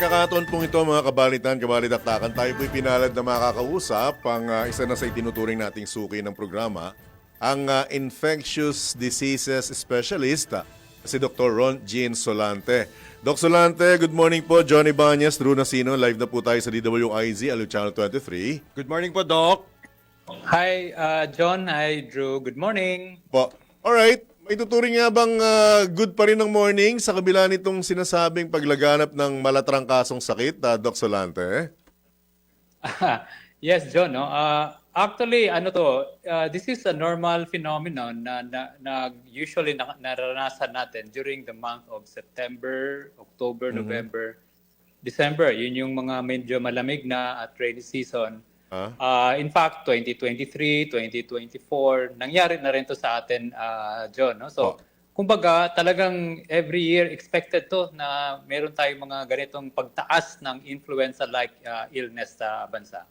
pagkakataon pong ito mga kabalitan, kabalitaktakan, tayo po'y pinalad na makakausap ang ah, isa na sa itinuturing nating suki ng programa, ang ah, infectious diseases specialist, ah, si Dr. Ron Jean Solante. Doc Solante, good morning po. Johnny Banyas, Drew Nasino, live na po tayo sa DWIZ, Alu Channel 23. Good morning po, Doc. Hi, uh, John. Hi, Drew. Good morning. Po. Alright, may tuturing nga bang ah, good pa rin ng morning sa kabila nitong sinasabing paglaganap ng malatrangkasong sakit, ah, Doc Solante? yes, John. No? Uh, actually, ano to, uh, this is a normal phenomenon na, na, na usually na, naranasan natin during the month of September, October, November, December. Yun yung mga medyo malamig na at rainy season. Ah? Uh, in fact, 2023, 2024, nangyari na rin to sa atin, uh, John. No? Oh. So, kumbaga, talagang every year expected to na meron tayong mga ganitong pagtaas ng influenza-like uh, illness sa bansa.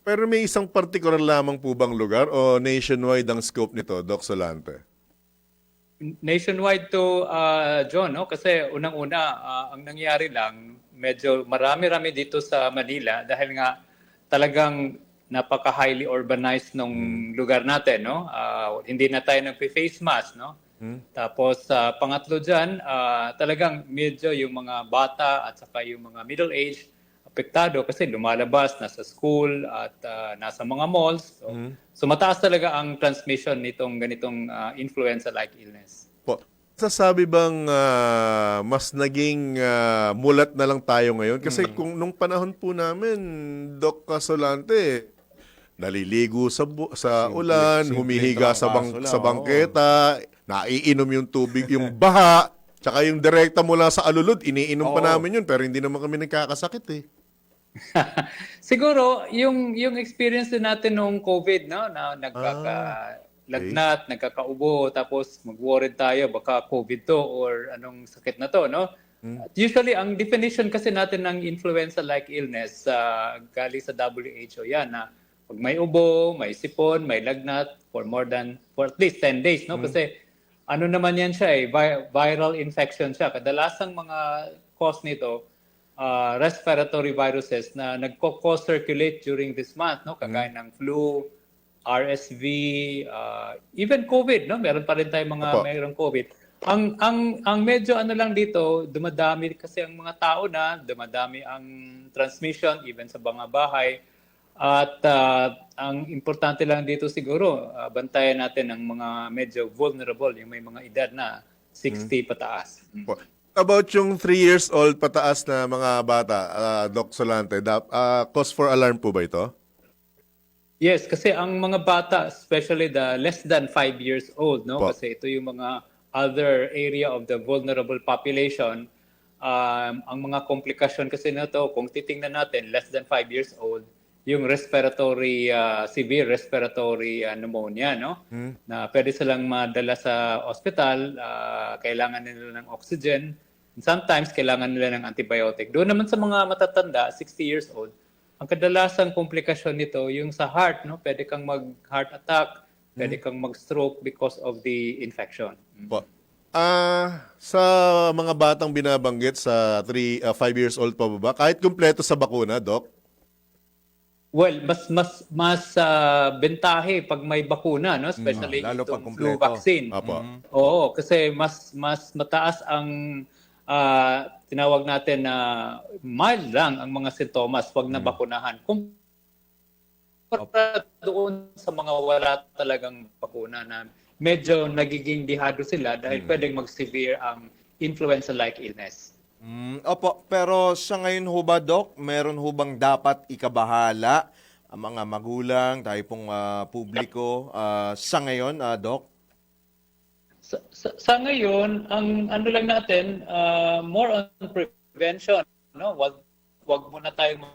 Pero may isang particular lamang po bang lugar o nationwide ang scope nito, Doc Solante? Nationwide to, uh, John, no? kasi unang-una, uh, ang nangyari lang, medyo marami-rami dito sa Manila dahil nga talagang napaka-highly urbanized nung lugar natin. No? Uh, hindi na tayo nagpe-face mask. No? Tapos uh, pangatlo dyan, uh, talagang medyo yung mga bata at saka yung mga middle age apektado kasi lumalabas, nasa school at uh, nasa mga malls. So, so mataas talaga ang transmission nitong ganitong uh, influenza-like illness. Po. Sasabi bang ah, mas naging ah, mulat na lang tayo ngayon? Kasi kung nung panahon po namin, Doc Solante, naliligo sa sa Simple- ulan, simpleng humihiga sa bang lang, sa bangketa, naiinom yung tubig, yung baha, tsaka yung direkta mula sa alulod, iniinom pa Oo. namin yun, pero hindi naman kami nagkakasakit eh. Siguro yung yung experience din natin nung COVID no na nagkaka lagnat, nagkakaubo tapos mag-worried tayo baka COVID to or anong sakit na to no. At Usually ang definition kasi natin ng influenza like illness sa galing sa WHO yan na pag may ubo, may sipon, may lagnat for more than for at least 10 days no kasi ano naman yan siya eh vi- viral infection siya. Kadalasang mga cause nito uh, respiratory viruses na nagko-circulate during this month, no? Kagaya ng flu, RSV, uh, even COVID, no? Meron pa rin tayong mga Opo. mayroong COVID. Ang ang ang medyo ano lang dito, dumadami kasi ang mga tao na, dumadami ang transmission even sa mga bahay. At uh, ang importante lang dito siguro, uh, bantayan natin ang mga medyo vulnerable, yung may mga edad na 60 pataas. Mm. Po. About yung 3 years old pataas na mga bata, ah, Doc Solante, da- ah, cause for alarm po ba ito? Yes, kasi ang mga bata, especially the less than 5 years old, no? Po. Kasi ito yung mga other area of the vulnerable population. Um, ang mga komplikasyon kasi na to, kung titingnan natin, less than 5 years old, yung respiratory, uh, severe respiratory uh, pneumonia, no? Na pwede silang madala sa hospital, uh, kailangan nila ng oxygen, and sometimes kailangan nila ng antibiotic. Doon naman sa mga matatanda, 60 years old, ang kadalasang komplikasyon nito yung sa heart, no? Pwede kang mag-heart attack, pwede kang mag-stroke because of the infection. Po. Ah, sa mga batang binabanggit sa 3 5 years old pa ba, kahit kumpleto sa bakuna, doc? Well, mas mas mas ah, bentahe pag may bakuna, no? Especially Mm, lalo pag itong flu kumpleto. vaccine. Apo. Oo, kasi mas mas mataas ang ah, tinawag natin na mild lang ang mga sintomas pag nabakunahan. Kung doon sa mga wala talagang bakuna na medyo nagiging dihado sila dahil pwedeng mag-severe ang influenza-like illness. Mm, opo, pero sa ngayon ho ba, Doc, meron ho bang dapat ikabahala ang mga magulang, tayo pong ah, publiko ah, sa ngayon, ah, Doc? Sa, sa, sa ngayon, ang ano lang natin, uh, more on prevention. No? Wag, wag muna tayong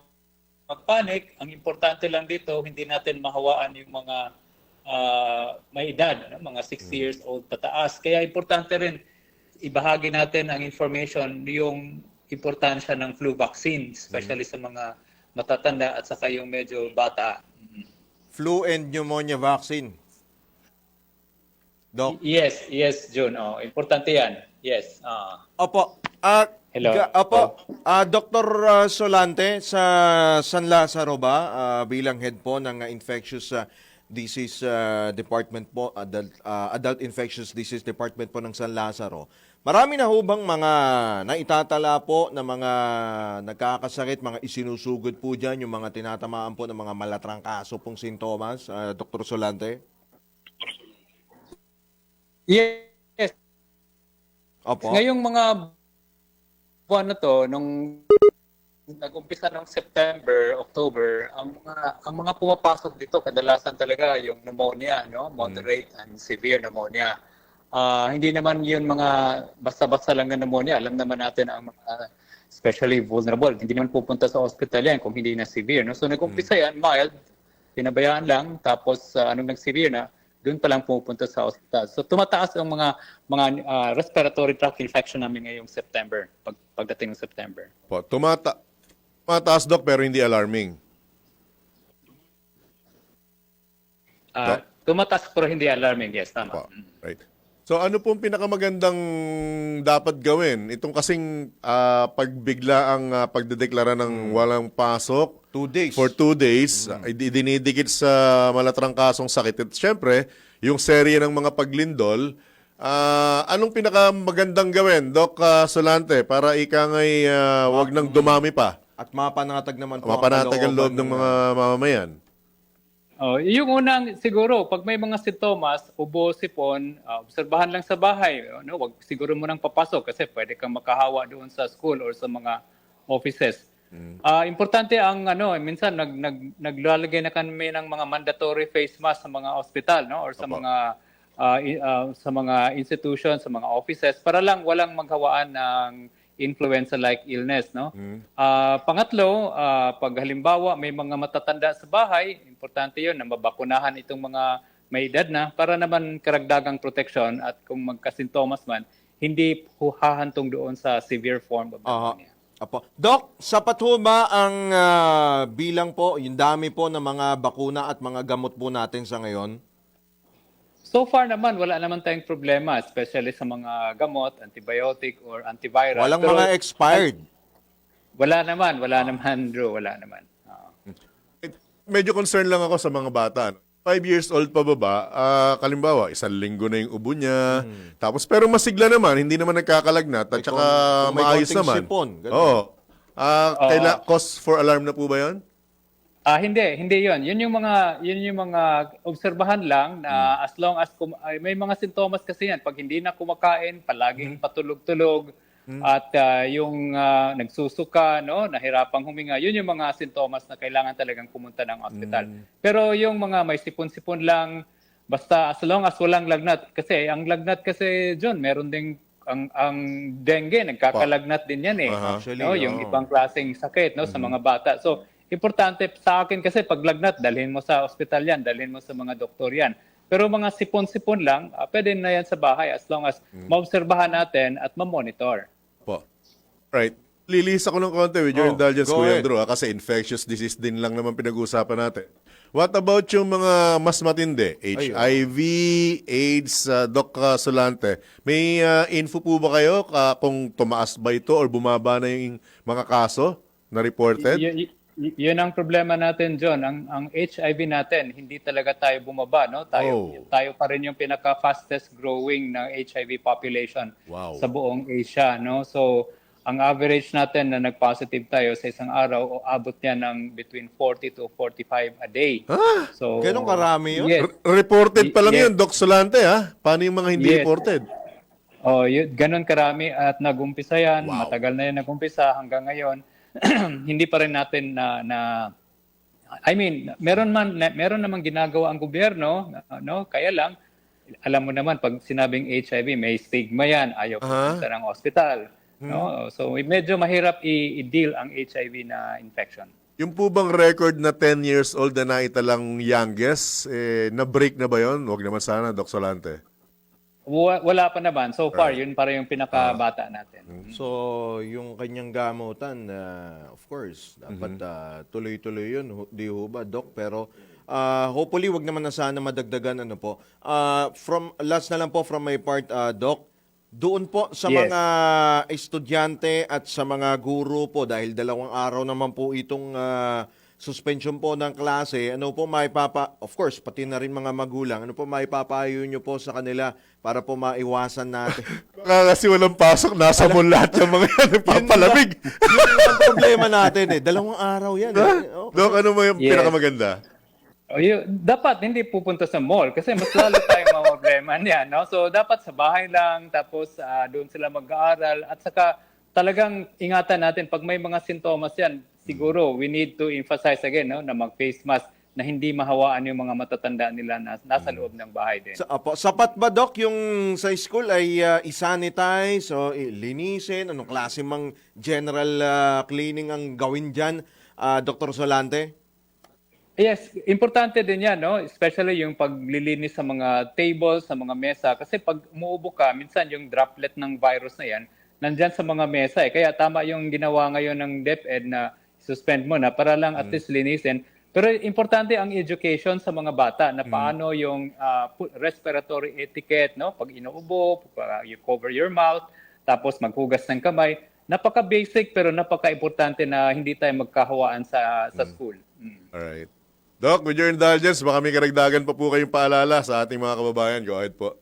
magpanik. Ang importante lang dito, hindi natin mahawaan yung mga uh, may edad, no? mga 60 years old pataas. Kaya importante rin, ibahagi natin ang information, yung importansya ng flu vaccine, especially sa mga matatanda at saka yung medyo bata. Flu and pneumonia vaccine. Doc? Yes, yes, June. Oh, importante yan. Yes. ah. Opo, Ah, Hello. ga- apo, ah, Dr. ah, Solante sa San Lazaro ba ah, bilang head po ng infectious disease ah, department po adult, ah, adult infectious disease department po ng San Lazaro. Marami na ho bang mga naitatala po na mga nagkakasakit, mga isinusugod po dyan, yung mga tinatamaan po ng mga malatrangkaso pong sintomas, ah, Dr. Solante? Yes. Opo. Ngayong mga buwan na to, nung nag-umpisa ng September, October, ang mga ang mga pumapasok dito kadalasan talaga yung pneumonia, no? Moderate and severe pneumonia. Ah, hindi naman yun mga basta-basta lang na pneumonia. Alam naman natin ang mga especially vulnerable. Hindi naman pupunta sa hospital yan kung hindi na severe. No? So nag-umpisa yan, mild, pinabayaan lang, tapos ah, anong nag-severe na, doon pa lang pupunta sa hospital. So tumataas ang mga mga ah, respiratory tract infection namin ngayong September, pag, pagdating ng September. Po, tumata tumataas, Doc, pero hindi alarming. Ah, tumataas pero hindi alarming, yes, tama. Po, right. So ano pong pinakamagandang dapat gawin? Itong kasing ah, pagbigla ang ah, pagdedeklara ng walang pasok Two days. for two days, ay di- dinidikit sa malatrangkasong sakit. At syempre, yung serye ng mga paglindol, ah, anong pinakamagandang gawin, Doc ah, Solante, para ika nga'y ah, wag nang dumami pa? At mapanatag naman po Mapanatag ang loob ng mga mamamayan. Oh, yung unang siguro pag may mga sintomas, ubo, sipon, ah, obserbahan lang sa bahay, no? Wag siguro mo nang papasok kasi pwede kang makahawa doon sa school or sa mga offices. Ah, importante ang ano, minsan nag, nag naglalagay na kami ng mga mandatory face mask sa mga ospital, no? Or sa Opo. mga i- ah, sa mga institutions, sa mga offices para lang walang maghawaan ng influenza-like illness, no? Ah, pangatlo, ah, pag halimbawa may mga matatanda sa bahay, importante 'yon na mabakunahan itong mga may edad na para naman karagdagang protection at kung magkasintomas man, hindi hahantong doon sa severe form of pneumonia. Apo. Doc, sapat ho ba ang ah, bilang po, yung dami po ng mga bakuna at mga gamot po natin sa ngayon? So far naman, wala naman tayong problema, especially sa mga gamot, antibiotic or antiviral. Walang Pero mga expired. Wala naman, wala naman, Drew, wala naman. Oo. Medyo concerned lang ako sa mga bata. Five years old pa baba, ah, kalimbawa, isang linggo na yung ubo niya. Tapos, pero masigla naman, hindi naman nagkakalagnat at May saka may maayos konting naman. sipon, ganun. Oo. Ah, Oo. kaila- cause for alarm na po ba yun? Ah, hindi, hindi 'yon. 'Yun yung mga 'yun yung mga obserbahan lang na as long as kum- ay, may mga sintomas kasi yan pag hindi na kumakain, palaging patulog-tulog at ah, yung ah, nagsusuka, no, nahirapang huminga. 'Yun yung mga sintomas na kailangan talagang pumunta ng ospital. Pero yung mga may sipon-sipon lang basta as long as walang lagnat kasi ang lagnat kasi John, meron ding ang ang dengue nagkakalagnat din yan eh. Aha. Actually, no, yung oo. ibang klaseng sakit no sa mga bata. So importante sa akin kasi pag lagnat dalhin mo sa ospital yan, dalhin mo sa mga doktor yan. Pero mga sipon-sipon lang, ah, pwede na yan sa bahay as long as maobserbahan natin at ma-monitor. Right. Lilis ako ng konti with your Oh, indulgence, go Kuya ahead. Andrew, ah, kasi infectious disease din lang naman pinag-uusapan natin. What about yung mga mas matindi? HIV, AIDS, uh, Doc uh, Solante. May uh, info po ba kayo ka- kung tumaas ba ito or bumaba na yung mga kaso na reported? Y- y- y- yun ang problema natin, John. Ang, ang HIV natin, hindi talaga tayo bumaba. No? Tayo, Oh. tayo pa rin yung pinaka-fastest growing ng HIV population Wow. sa buong Asia. No? So, ang average natin na nag-positive tayo sa isang araw, o abot niya ng between 40 to 45 a day. Ah, So, Ganun karami yun? Yes. r- reported pa lang Yes. yun, Doc Solante, ha? Paano yung mga hindi Yes. reported? Oh, yun, ganun karami at nagumpisa yan. Wow. Matagal na yan nagumpisa hanggang ngayon. hindi pa rin natin na, na I mean, meron man meron namang ginagawa ang gobyerno, no? Kaya lang alam mo naman pag sinabing HIV, may stigma yan, ayaw pumunta ng ospital, no? So medyo mahirap i- i-deal ang HIV na infection. Yung po bang record na 10 years old na naitalang youngest, eh, na-break na ba yon? Huwag naman sana, Doc Solante. Wa- Wala pa naman. So far, yun pa rin yung pinakabata natin. So, yung kanyang gamutan, ah, of course, dapat ah, tuloy-tuloy yun. Hu- Di ho ba, Doc? Pero ah, hopefully, wag naman na sana madagdagan. Ano po. Ah, from, last na lang po from my part, ah, Doc, Doon po sa Yes. mga estudyante at sa mga guro po dahil dalawang araw naman po itong ah, suspension po ng klase, ano po maipapa of course pati na rin mga magulang, ano po maipapayo nyo po sa kanila para po maiwasan natin. Baka kasi walang pasok, nasa mall lahat yung mga yan, nagpapalamig. Yun ang problema natin eh. Dalawang araw yan. Eh. Oh. Dok, ano mo yung Yes. pinakamaganda? O, yun, dapat hindi pupunta sa mall kasi mas lalo tayong mga problema niyan, no? So dapat sa bahay lang tapos ah, doon sila mag-aaral at saka talagang ingatan natin pag may mga sintomas yan, siguro we need to emphasize again no na mag-face mask na hindi mahawaan yung mga matatanda nila na nasa loob ng bahay din. Sa, apo, sapat ba, Doc, yung sa school ay uh, isanitize o linisin? Anong klase mang general ah, cleaning ang gawin dyan, ah, Dr. Solante? Yes, importante din yan, no? Especially yung paglilinis sa mga tables, sa mga mesa. Kasi pag umuubo ka, minsan yung droplet ng virus na yan, nandyan sa mga mesa eh. Kaya tama yung ginawa ngayon ng DepEd na suspend mo na para lang at least linisin. Pero importante ang education sa mga bata na paano yung ah, pu- respiratory etiquette, no? Pag inuubo, pag, you cover your mouth, tapos maghugas ng kamay. Napaka-basic pero napaka-importante na hindi tayo magkahawaan sa sa school. Mm. Alright. Doc, with your indulgence, baka may karagdagan pa po kayong paalala sa ating mga kababayan. Go ahead po.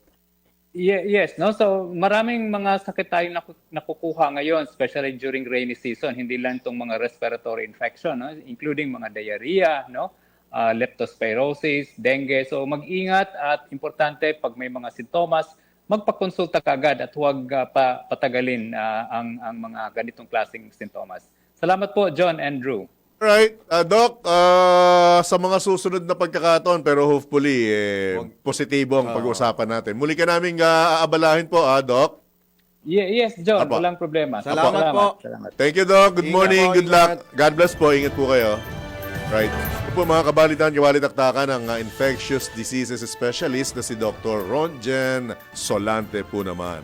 Ye- yes, no. So maraming mga sakit tayong naku- nakukuha ngayon, especially during rainy season. Hindi lang itong mga respiratory infection, no? including mga diarrhea, no? Ah, leptospirosis, dengue. So mag-ingat at importante pag may mga sintomas, magpakonsulta ka agad at huwag ah, pa, patagalin ah, ang, ang mga ganitong klaseng sintomas. Salamat po, John and Drew. Alright, uh, Doc, uh, sa mga susunod na pagkakataon, pero hopefully, eh, positibo ang pag-uusapan natin. Muli ka naming uh, aabalahin po, ah, Doc. Ye- yes, John, Apo. walang problema. Salamat po. Salamat. Thank you, Doc. Good Ingat morning, po, good luck. ingat. God bless po. Ingat po kayo. Right. Ito po mga kabalitan, kawalitaktakan ng uh, infectious diseases specialist na si Dr. Ronjen Solante po naman.